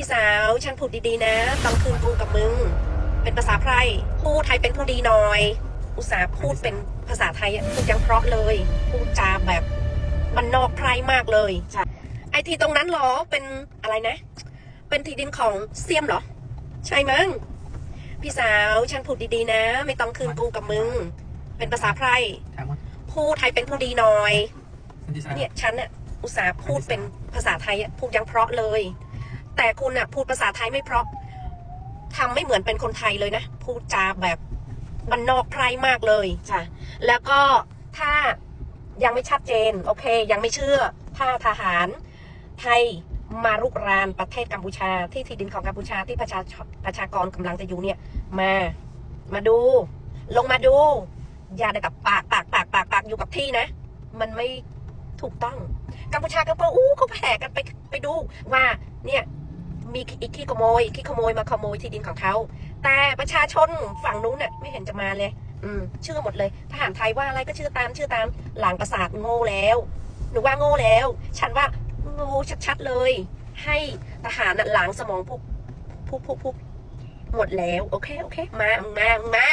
พี่สาว ฉันพูดดีๆนะต้องคืนกูกับมึง เป็นภาษาไพร่พูดไทยเป็นผู้ดีหน่อย อุตส่าห์พูดเป็นภาษาไทยอะพูดยังเพราะเลย พูดจาแบบมันนอกไพร่มากเลยไอที่ตรงนั้นเหรอเป็นอะไรนะ เป็นที่ดินของเซียมเหรอ ใช่มั้งพี่สาวฉันพูดดีๆนะ ไม่ต้องคืนกูกับมึง เป็นภาษาไพร่ถามว่าพูดไทยเป็นผู้ดีหน่อยสันติสาเนี่ยฉันน่ะอุตส่าห์พูดเป็นภาษาไทยอะพูดยังเพราะเลย แต่คุณน่ะพูดภาษาไทยไม่เพราะทำไม่เหมือนเป็นคนไทยเลยนะ พูดจาแบบมันนอกไพรมากเลยจ้ะแล้วก็ถ้ายังไม่ชัดเจน โอเค ยังไม่เชื่อ ถ้าทหารไทยมารุกรานประเทศกัมพูชา ที่ที่ดินของกัมพูชาที่ประชาประชากรกำลังจะอยู่เนี่ย มา มาดู ลงมาดู อย่าได้กับปากปากปากปากปากอยู่กับที่นะ มันไม่ถูกต้อง กัมพูชาก็บอกอู้เขาแห่กันไปไปดูว่าเนี่ย มีอีกขี้ขโมยขี้ขโมยมาขโมยที่ดินของเขา แต่ประชาชนฝั่งนู้นเนี่ยไม่เห็นจะมาเลย อืมเชื่อหมดเลยทหารไทยว่าอะไรก็เชื่อตามเชื่อตามหลังประสาทโง่แล้ว หนูว่าโง่แล้ว ฉันว่าโง่ชัดๆเลย ให้ทหารน่ะหลังสมองพวกพวกพวกพวกหมดแล้ว โอเค โอเค มา มา มา